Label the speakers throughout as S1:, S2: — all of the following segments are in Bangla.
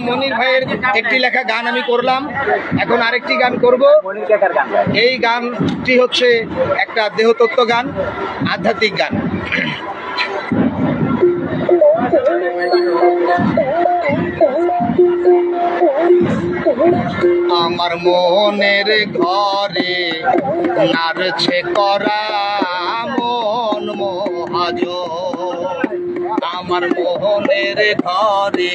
S1: মনির ভাইয়ের একটি লেখা গান আমি করলাম। এখন আরেকটি গান করব। এই গানটি হচ্ছে একটা দেহতত্ত্ব গান, আধ্যাত্মিক গান। আমার মনের ঘরে নারছে করা মন মহাজ আমার মোহনের ঘরে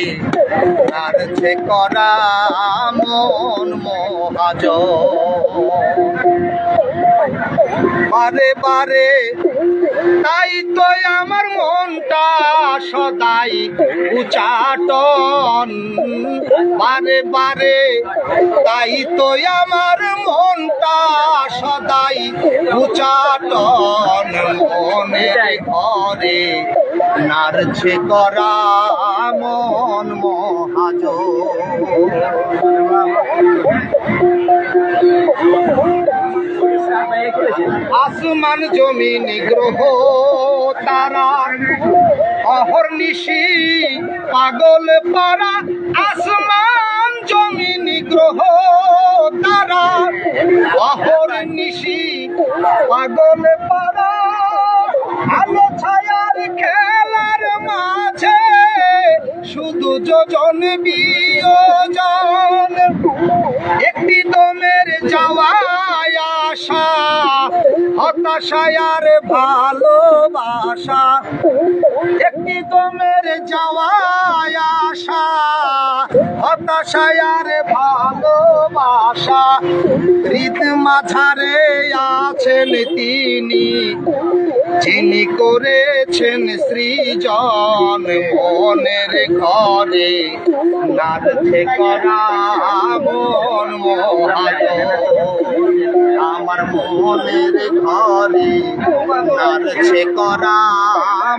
S1: নারছে করা মন মহাজ বারে বারে, তাই তো আমার মনটা সদাই উচাটন। বারে বারে, তাই তো আমার মনটা সদাই উচাটন। মনের ঘরে নারছে করা মন মহাজ আসমান জমিন গ্রহ, তারা অহর্নিশি পাগল পারা আসমান জমিন গ্রহ, তারা অহর্নিশি পাগল পারা আলো ছায়ার খেলার মাঝে শুধু যোজন বিয়োজন। একটি দমের যাওয়ায় আশা হতাশায়ার ভালোবাসা। একটি দমের যাওয়ায় আশা হতাশায়ার ভালোবাসা। হৃদ মাঝারে আছেন তিনি, যিনি করেছেন সৃজন মনের ঘরে। নাচে করা মন মহাজ আমার মনের ঘরে নাচে করা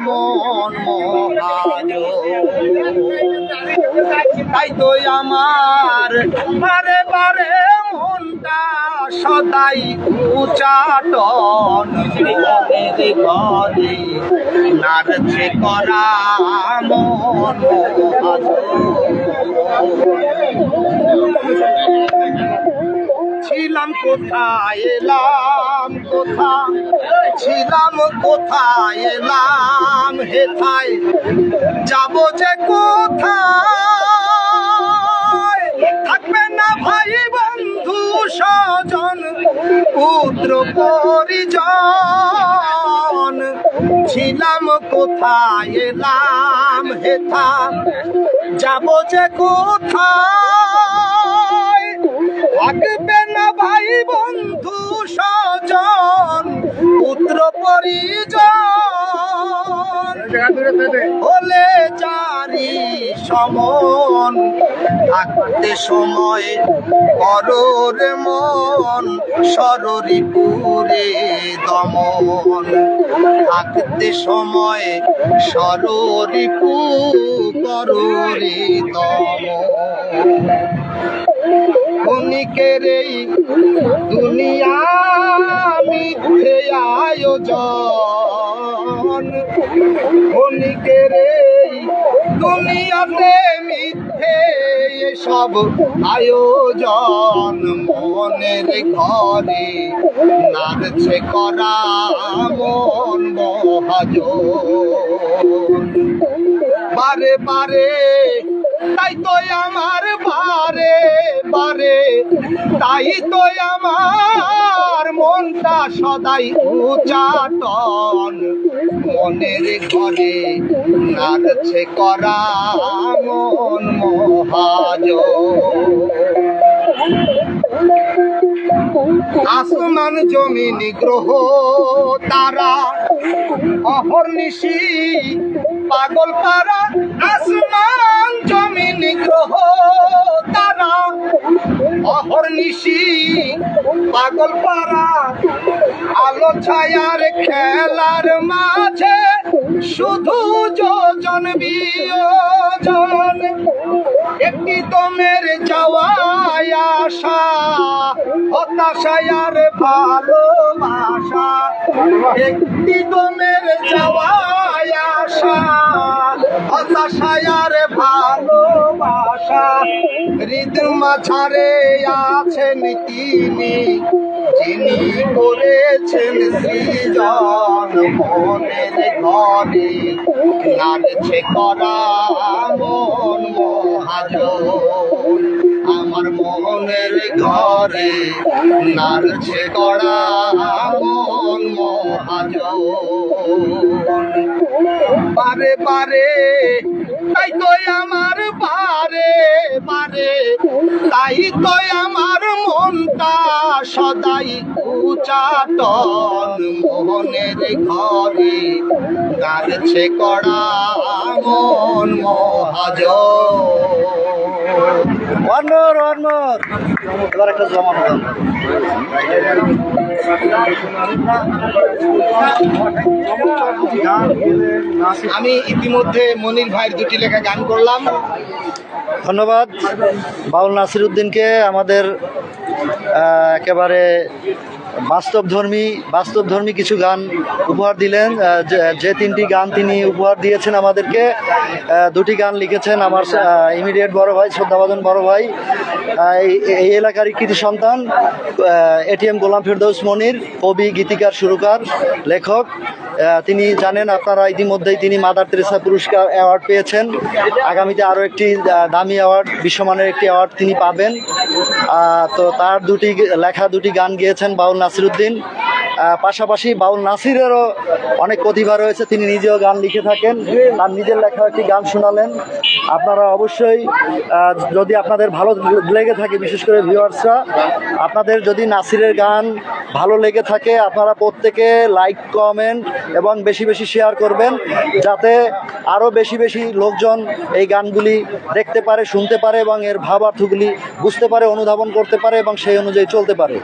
S1: মন মহাজ তাই তো আমার বারে বারে মনটা সদাই উচাটন ঘরে নাচে করা মন মহাজ ছিলাম কোথায়, এলাম কোথা ছিলাম কোথায়, এলাম হেথায়? যাব যে কোথায়? থাকবে না ভাই বন্ধু স্বজন, পুত্র পরিজন। ছিলাম কোথায়, এলাম হেথা যাব যে কোথায়? থাকতে সময় করর মন সররি পুরে দমন। থাকতে সময় সররি পু কররে দমন। ক্ষণিকের এই দুনিয়া মিথ্যে আয়োজন। ক্ষণিকের এই দুনিয়াতে সব আয়োজন মনের ঘরে। নাচছে করা মন মহাজন বারে বারে, তাই তো আমার বারে বারে। তাই তো আমার মনটা সদাই উচাটন। মনের ঘরে নাচছে করা মন মহাজ। আসমান জমিন গ্রহ তারা অহর্নিশি, পাগল পারা। আসমান জমিন গ্রহ তারা অহর্নিশি, পাগল পারা। আলো ছায়ার খেলার মাঝে শুধু যোজন বিয়োজন। একটি তোমের চাওয়ায় আশা হতাশায় আর ভালোবাসা। একটি তোমের চাওয়ায় আশা হতাশায় আর ভালোবাসা। হৃদ মাঝারে আছেন তিনি। যিনি করেছেন সৃজন মনের ঘরে নাড়ছে করা মন মহাজন আমার মনের ঘরে নাড়ছে করা মন মহাজন বারে বারে তাই তো আমার বারে তাই তো আমার মনটা সদাই উচাটন মোহনের ঘরে। কাঁদছে কড়া মন মহাজ
S2: অন্যর এবার একটা
S1: আমি ইতিমধ্যে মনির ভাইয়ের দুটি লেখা গান করলাম।
S2: ধন্যবাদ। বাউল নাসির উদ্দিনকে আমাদের একেবারে বাস্তবধর্মী বাস্তবধর্মী কিছু গান উপহার দিলেন। যে- তিনটি গান তিনি উপহার দিয়েছেন আমাদেরকে দুটি গান লিখেছেন আমার ইমিডিয়েট বড় ভাই, শ্রদ্ধাভাজন বড় ভাই এই- এলাকারই কৃতি সন্তান এটিএম গোলাম ফিরদৌস মনির, কবি, গীতিকার, সুরকার, লেখক। তিনি জানেন আপনারা ইতিমধ্যেই তিনি মাদার তেরেসা পুরস্কার অ্যাওয়ার্ড পেয়েছেন। আগামীতে আরও একটি দামি অ্যাওয়ার্ড, বিশ্বমানের একটি অ্যাওয়ার্ড তিনি পাবেন। তো তার দুটি লেখা দুটি গান গিয়েছেন বাউল নাসিরুদ্দিন। পাশাপাশি বাউল নাসিরেরও অনেক প্রতিভা রয়েছে, তিনি নিজেও গান লিখে থাকেন, তার নিজের লেখা একটি গান শোনালেন। আপনারা অবশ্যই যদি আপনাদের ভালো লেগে থাকে, বিশেষ করে ভিউয়ার্সরা, আপনাদের যদি নাসিরের গান ভালো লেগে থাকে, আপনারা প্রত্যেকে লাইক, কমেন্ট এবং বেশি বেশি শেয়ার করবেন, যাতে আরও বেশি বেশি লোকজন এই গানগুলি দেখতে পারে, শুনতে পারে এবং এর ভাবার্থগুলি বুঝতে পারে, অনুধাবন করতে পারে এবং সেই অনুযায়ী চলতে পারে।